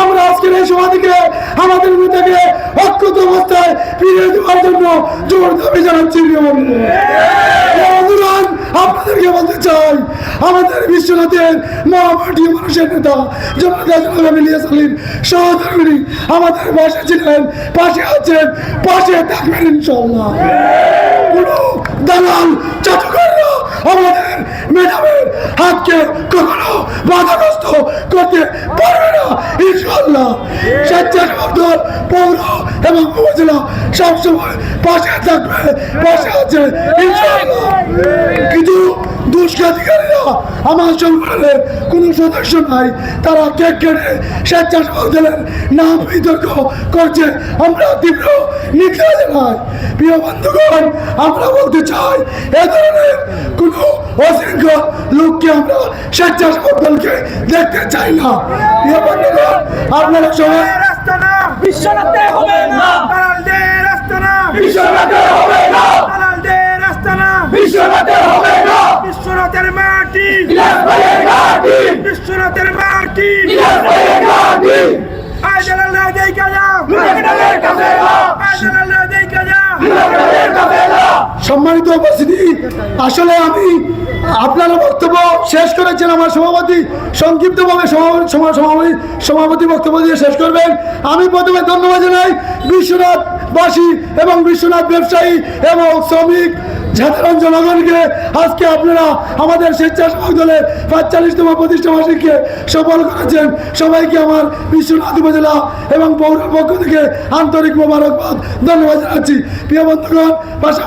আমরা আজকের এই সমাধিকে আমাদের নেতাকে অক্ষত অবস্থায় ফিরিয়ে দেওয়ার জন্য জোর দাবি জানাচ্ছি আপনাদেরকে বলতে চাই, আমাদের বিশ্বনাথের মহামাটি মানুষের নেতা ইলিয়াস সহধর্মিনী আমাদের পাশে ছিলেন, পাশে আছেন, পাশে থাকবেন ইনশাল্লাহ কোনো দালাল চাটুকাররা আমাদের মেধাবের হাতকে কখনো বাধাগ্রস্ত করতে পারবে না। ইনশাল্লাহ স্বেচ্ছাসেবক পৌর এবং উপজেলা সবসময় পাশে থাকবে, পাশে আছে। ইনশাল্লাহ কিন্তু দুষ্কৃতিকারীরা আমার সংগঠনের কোনো সদস্য নাই, তারা কেক কেটে স্বেচ্ছাসেবক দলের নাম বিতর্ক করছে। আমরা তীব্র নিন্দা জানাই। প্রিয় বন্ধুগণ, আমরা বলতে চাই, এ ধরনের কোনো অশৃঙ্খল লোককে আমরা স্বেচ্ছাসেবক দলকে দেখতে চাই না। আপনারা সবাই রাস্তা না বিশ্বনাথে হবে না। দালালদের রাস্তা না। বিশ্বনাথে হবে না। দালালদের রাস্তা না। বিশ্বনাথে হবে না। বিশ্বনাথের মাটি। বিশ্বনাথের মাটি। লুটেকেটালের কাছে সম্মানিত উপস্থিতি। আসলে আমি আপনারা বক্তব্য শেষ করেছেন আমার সভাপতি, সংক্ষিপ্তভাবে সভাপতি সভাপতি বক্তব্য দিয়ে শেষ করবেন। আমি প্রথমে ধন্যবাদ জানাই বিশ্বনাথবাসী এবং বিশ্বনাথ ব্যবসায়ী এবং শ্রমিক সাধারণ জনগণকে। আজকে আপনারা আমাদের স্বেচ্ছাসেবক দলের পাঁচচল্লিশতম বার্ষিককে সফল করেছেন। সবাইকে আমার বিশ্বনাথ উপজেলা এবং পৌর পক্ষ থেকে আন্তরিক মোবারকবাদ। ধন্যবাদ জানাচ্ছি। প্রিয় বন্ধুগণ, পাশাপাশি